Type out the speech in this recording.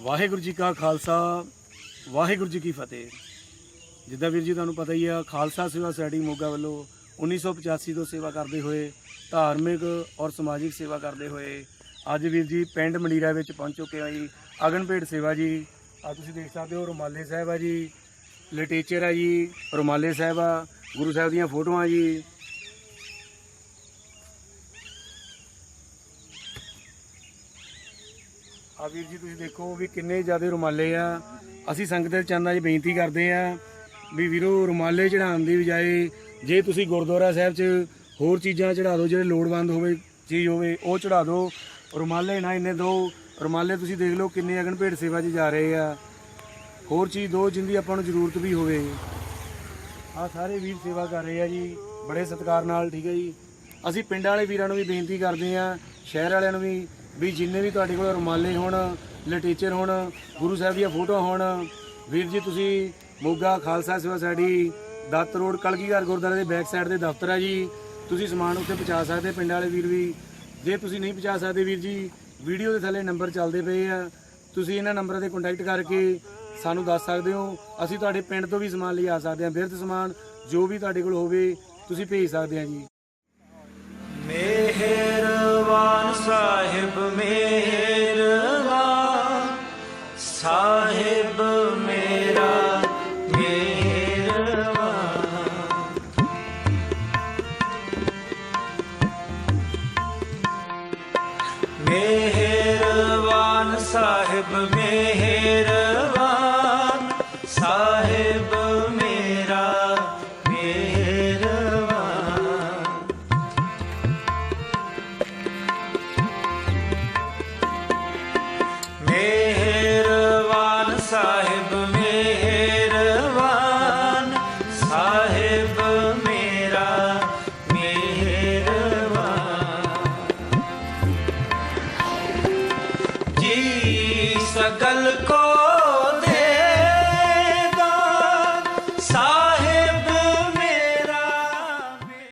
ਵਾਹਿਗੁਰੂ ਜੀ ਕਾ ਖਾਲਸਾ, ਵਾਹਿਗੁਰੂ ਜੀ ਕੀ ਫਤਿਹ। ਜਿੱਦਾਂ ਵੀਰ ਜੀ ਤੁਹਾਨੂੰ ਪਤਾ ਹੀ ਆ, ਖਾਲਸਾ ਸੇਵਾ ਸੋਸਾਇਟੀ ਮੋਗਾ ਵੱਲੋਂ 1985 ਤੋਂ ਸੇਵਾ ਕਰਦੇ ਹੋਏ, ਧਾਰਮਿਕ ਔਰ ਸਮਾਜਿਕ ਸੇਵਾ ਕਰਦੇ ਹੋਏ, ਅੱਜ ਵੀਰ ਜੀ ਪਿੰਡ ਮੰਡੀਰਾ ਵਿੱਚ ਪਹੁੰਚ ਚੁੱਕੇ ਆ ਜੀ। ਅਗਨਪੇਟ ਸੇਵਾ ਜੀ ਆ ਤੁਸੀਂ ਦੇਖ ਸਕਦੇ ਹੋ, ਰੁਮਾਲੇ ਸਾਹਿਬ ਆ ਜੀ, ਲਿਟਰੇਚਰ ਆ ਜੀ, ਰੁਮਾਲੇ ਸਾਹਿਬ ਆ, ਗੁਰੂ ਸਾਹਿਬ ਦੀਆਂ ਫੋਟੋਆਂ ਜੀ। ਆ ਵੀਰ ਜੀ ਤੁਸੀਂ ਦੇਖੋ ਵੀ ਕਿੰਨੇ ਜ਼ਿਆਦਾ ਰੁਮਾਲੇ ਆ। ਅਸੀਂ ਸੰਗਤ ਦੇ ਚੰਦਾਂ 'ਚ ਬੇਨਤੀ ਕਰਦੇ ਆ ਵੀ ਵੀਰੋ ਰੁਮਾਲੇ ਚੜਾਉਣ ਦੀ ਬਜਾਏ ਜੇ ਤੁਸੀਂ ਗੁਰਦੁਆਰਾ ਸਾਹਿਬ 'ਚ ਹੋਰ ਚੀਜ਼ਾਂ ਚੜਾ ਦਿਓ ਜਿਹੜੇ ਲੋੜਵੰਦ ਹੋਵੇ, ਚੀਜ਼ ਹੋਵੇ, ਉਹ ਚੜਾ ਦਿਓ। ਰੁਮਾਲੇ ਨਾ ਇੰਨੇ ਦਿਓ। ਰੁਮਾਲੇ ਤੁਸੀਂ ਦੇਖ ਲਓ ਕਿੰਨੇ ਅਗਨ ਭੇਟ ਸੇਵਾ 'ਚ ਜਾ ਰਹੇ ਆ। ਹੋਰ ਚੀਜ਼ ਦੋ ਜਿੰਦੀ ਆਪਾਂ ਨੂੰ ਜ਼ਰੂਰਤ ਵੀ ਹੋਵੇ। ਆ ਸਾਰੇ ਵੀਰ ਸੇਵਾ ਕਰ ਰਹੇ ਆ ਜੀ। ਬੜੇ ਸਤਿਕਾਰ ਨਾਲ, ਠੀਕ ਹੈ ਜੀ। ਅਸੀਂ ਪਿੰਡਾਂ ਵਾਲੇ ਵੀਰਾਂ ਨੂੰ ਵੀ ਬੇਨਤੀ ਕਰਦੇ ਆ, ਸ਼ਹਿਰ ਵਾਲਿਆਂ ਨੂੰ ਵੀ ਵੀ ਜਿੰਨੇ ਵੀ ਤੁਹਾਡੇ ਕੋਲ ਰੁਮਾਲੇ ਹੋਣ ਲਿਟਰੇਚਰ ਹੋਣ, ਗੁਰੂ ਸਾਹਿਬ ਦੀਆਂ ਫੋਟੋਆਂ ਹੋਣ, ਵੀਰ ਜੀ ਤੁਸੀਂ ਮੋਗਾ ਖਾਲਸਾ ਸੇਵਾ ਸਾਡੀ ਦੱਤ ਰੋਡ ਕਲਗੀਧਰ ਗੁਰਦੁਆਰੇ ਦੇ ਬੈਕ ਸਾਈਡ ਦੇ ਦਫ਼ਤਰ ਆ ਜੀ। ਤੁਸੀਂ ਸਮਾਨ ਉੱਥੇ ਪਹੁੰਚਾ ਸਕਦੇ, ਪਿੰਡ ਵਾਲੇ ਵੀਰ ਵੀ। ਜੇ ਤੁਸੀਂ ਨਹੀਂ ਪਹੁੰਚਾ ਸਕਦੇ ਵੀਰ ਜੀ, ਵੀਡੀਓ ਦੇ ਥੱਲੇ ਨੰਬਰ ਚੱਲਦੇ ਪਏ ਆ। ਤੁਸੀਂ ਇਹਨਾਂ ਨੰਬਰਾਂ ਤੇ ਕੰਟੈਕਟ ਕਰਕੇ ਸਾਨੂੰ ਦੱਸ ਸਕਦੇ ਹੋ। ਅਸੀਂ ਤੁਹਾਡੇ ਪਿੰਡ ਤੋਂ ਵੀ ਸਮਾਨ ਲਿਆ ਸਕਦੇ ਹਾਂ, ਬਿਰਧ ਸਮਾਨ, ਜੋ ਵੀ ਤੁਹਾਡੇ ਕੋਲ ਹੋਵੇ, ਤੁਸੀਂ ਭੇਜ ਸਕਦੇ ਆ ਜੀ। ਮਿਹਰਬਾਨ ਸਾਹਿਬ ਮਿਹਰਬਾਨ ਸਾਹਿਬ ਮੇਰਾ ਮੇਰਵਾ ਮੇਰਵਾਨ ਸਾਹਿਬ ਮੇਰਾ ਮਿਹਰਬਾਨ ਜੀ ਸਗਲ ਕੋ